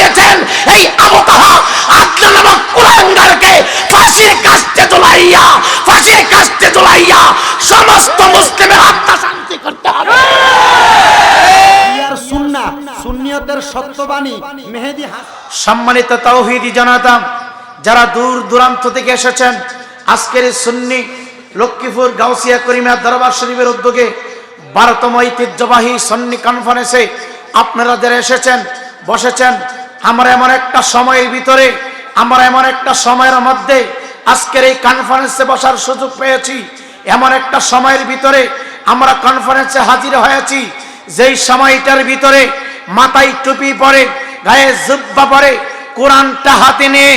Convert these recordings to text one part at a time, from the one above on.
দিয়েছেন এই আবতাহা আদনা নামক কুলাঙ্গারকে ফাঁসির কাস্তে ঝুলাইয়া ফাঁসির কাস্তে ঝুলাইয়া সমস্ত মুসলিমের আত্মা শান্তি করতে হবে। সম্মানিত তৌহিদি যারা দূর দূরান্ত থেকে এসেছেন আজকের সুন্নি লক্ষ্মীপুর গাউসিয়া করিমা দরবার শরীফের উদ্যোগে ভারতম ঐতিহ্যবাহী সন্নি কনফারেন্সে আপনারা যারা এসেছেন বসেছেন আমরা এমন একটা সময়ের ভিতরে, আমরা এমন একটা সময়ের মধ্যে আজকের এই কনফারেন্সে বসার সুযোগ পেয়েছি। এমন একটা সময়ের ভিতরে আমরা কনফারেন্সে হাজির হয়েছি, যেই সময়টার ভিতরে মাথায় টুপি পরে, গায়ে জুব্বা পরে, কোরআনটা হাতে নিয়ে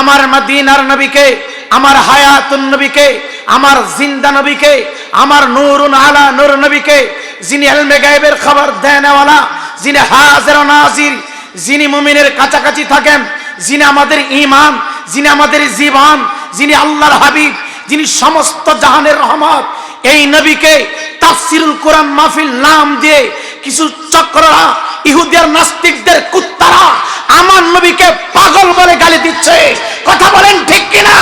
আমার মদিনার নবীকে, আমার হায়াতুন নবীকে, আমার জিন্দা নবীকে, আমার নূরুন আলা নুর নবীকে, যিনি এলমে গায়েবের খবর দেনওয়ালা, যিনি হাজির নাজির যিনি মুমিনের কাছাকাছি থাকেন, যিনি আমাদের ইমান যিনি আমাদের জীবন, যিনি আল্লাহর হাবিব, যিনি সমস্ত জাহানের রহমত, এই নবীকে তাফসিরুল কোরআন মাহফিল নাম দিয়ে কিছু চক্ররা, ইহুদিয়ার নাস্তিকদের কুত্তারা আমার নবীকে পাগল বলে গালি দিচ্ছে। কথা বলেন ঠিক কিনা?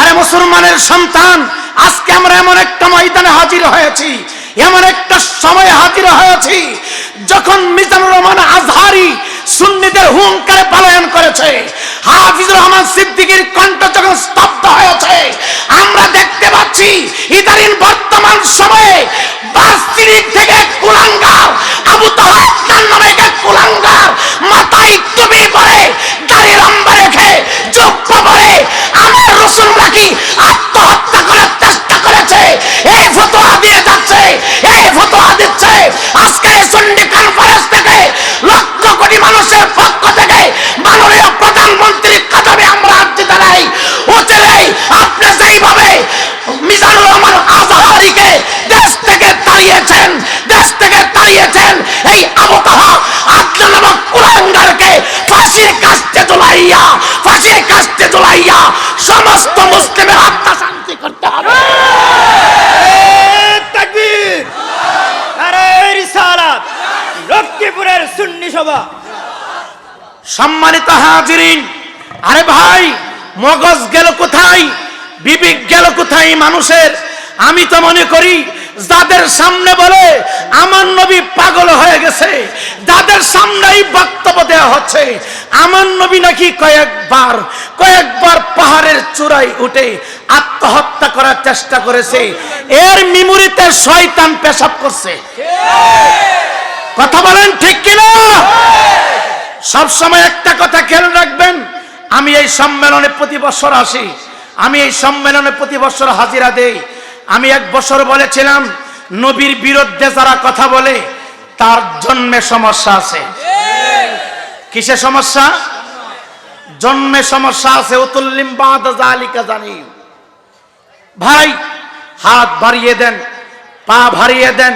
আরে মুসলমানের সন্তান, আজকে আমরা এমন একটা ময়দানে হাজির হয়েছি, এমন একটা সময় হাজির হয়েছি যখন মিজানুর রহমান আজহারি সুন্নিদের হুঙ্কারে পালায়ন করেছে, হাফিজুর রহমান সিদ্দিকির কণ্ঠ যখন স্তব্ধ হয়েছে, আমরা দেখতে পাচ্ছি ইদানিং বর্তমান সময়ে বাস্তিরিক থেকে কুলাঙ্গার আবু তাহার নামে এক কুলাঙ্গার মাথায় টুপি পরে দাড়ি লম্বা রেখে চোখ পরে আমার রসুল নাকি আত্মহত্যা করার চেষ্টা করেছে এই ফতোয়া দিয়ে যাচ্ছে এই ফতোয়া দিচ্ছে আজকে এই সন্ডি কনফারেন্স থেকে লক্ষ কোটি মানুষের পক্ষ থেকে মাননীয় প্রধানমন্ত্রীর কাতাবে আমরা আর্জি জানাই উচিলেই আপনি যেইভাবে মিজানুর রহমান আজহারিকে দেশ থেকে তাড়িয়েছেন দেশ থেকে তাড়িয়েছেন এই আবতাহা আদনান নামক কুলাঙ্গারকে ফাঁসির কাস্তে জ্বলাইয়া ফাঁসির কাস্তে জ্বলাইয়া সমস্ত মুসলিমের আত্মা শান্তি করতে হবে। তাকবীর। আরে রিসালাত। লক্ষ্মীপুরের সুন্নি সভা। সম্মানিত হাজিরিন আরে ভাই মগজ গেল কোথায়? বিবেক গেল কোথায় মানুষের? আমি তো মনে করি যাদের সামনে বলে আমার নবী পাগল হয়ে গেছে যাদের সামনেই বক্তব্য হচ্ছে আমার নবী নাকি কয়েকবার কয়েকবার পাহাড়ের চূড়ায় উঠে আত্মহত্যা করার চেষ্টা করেছে। এর মিমুরিতে শয়তান পেশাব করছে। কথা বলেন ঠিক কিনা? সব সময় একটা কথা খেয়াল রাখবেন, আমি এই সম্মেলনে প্রতি বছর আসি। আমি এই সম্মেলনে প্রতি বছর হাজিরা দেই। আমি এক বছর বলেছিলাম, নবীর বিরুদ্ধে যারা কথা বলে, তার জন্মে সমস্যা আছে। কিসে সমস্যা? জন্মে সমস্যা আছে অতুল্লিম বাদ জানি। ভাই, হাত বাড়িয়ে দেন, পা ভারিয়ে দেন।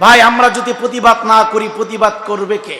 ভাই, আমরা যদি প্রতিবাদ না করি, প্রতিবাদ করবে কে?